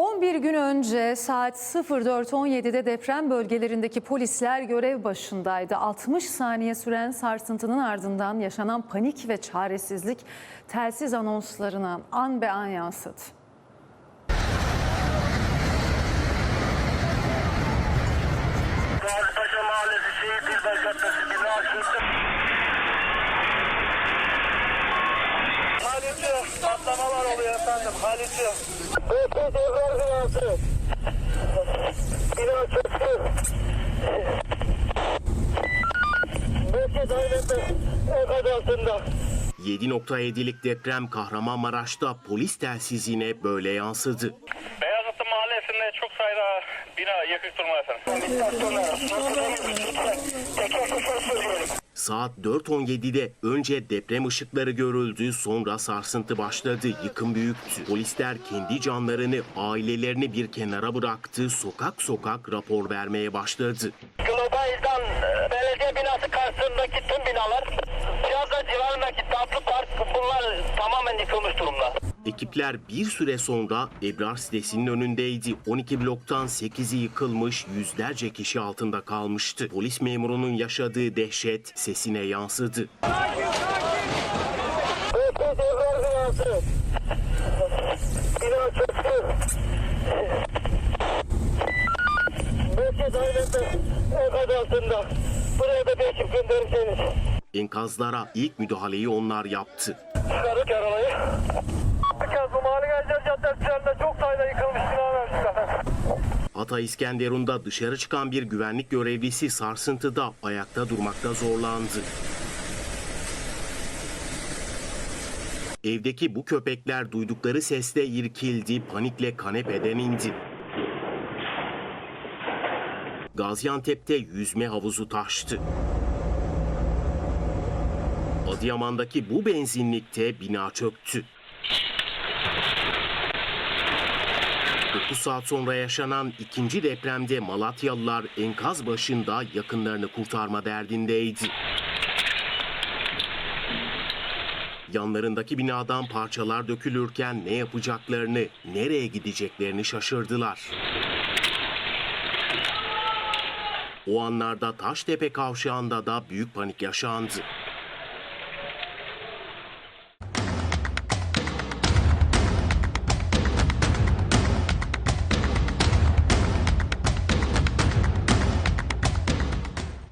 11 gün önce saat 04.17'de deprem bölgelerindeki polisler görev başındaydı. 60 saniye süren sarsıntının ardından yaşanan panik ve çaresizlik telsiz anonslarına an be an yansıdı. Mahallesi Şehit Caddesi bina. Patlamalar oluyor efendim Halit'i. BP devler binası. Bina çöktü. Merkez ailesi enkaz altında. 7.7'lik deprem Kahramanmaraş'ta polis telsizine böyle yansıdı. Beyazıtlı Mahallesi'nde çok sayıda bina yıkık durumda efendim. Saat 4.17'de önce deprem ışıkları görüldü, sonra sarsıntı başladı, yıkım büyüktü. Polisler kendi canlarını, ailelerini bir kenara bıraktı, sokak sokak rapor vermeye başladı. Global'dan e, belediye binası karşısındaki tüm binalar, Plaza civarındaki tatlı park bunlar tamamen yıkılmış durumda. Ekipler bir süre sonra Ebrar sitesinin önündeydi. 12 bloktan 8'i yıkılmış, yüzlerce kişi altında kalmıştı. Polis memurunun yaşadığı dehşet sesine yansıdı. Ekip gönderirseniz. Enkazlara ilk müdahaleyi onlar yaptı. Çıkarık yaralayı. Bu mahalle geleceğiz caddesi üzerinde çok sayıda yıkılmış bina efendim. Hatay İskenderun'da dışarı çıkan bir güvenlik görevlisi sarsıntıda ayakta durmakta zorlandı. Evdeki bu köpekler duydukları sesle irkildi, panikle kanepeden indi. Gaziantep'te yüzme havuzu taştı. Adıyaman'daki bu benzinlikte bina çöktü. 9 saat sonra yaşanan ikinci depremde Malatyalılar enkaz başında yakınlarını kurtarma derdindeydi. Yanlarındaki binadan parçalar dökülürken ne yapacaklarını, nereye gideceklerini şaşırdılar. O anlarda Taştepe kavşağında da büyük panik yaşandı.